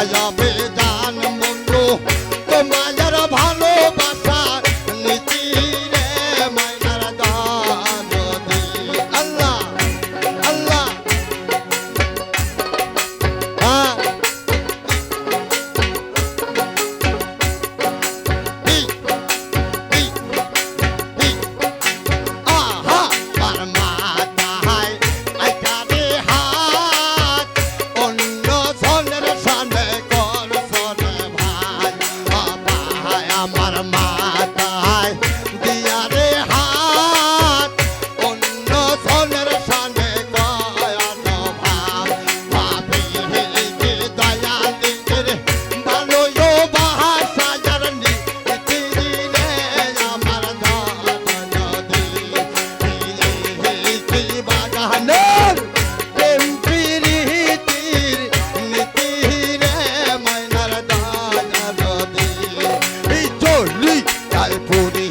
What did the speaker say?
I am என்றால் புதிய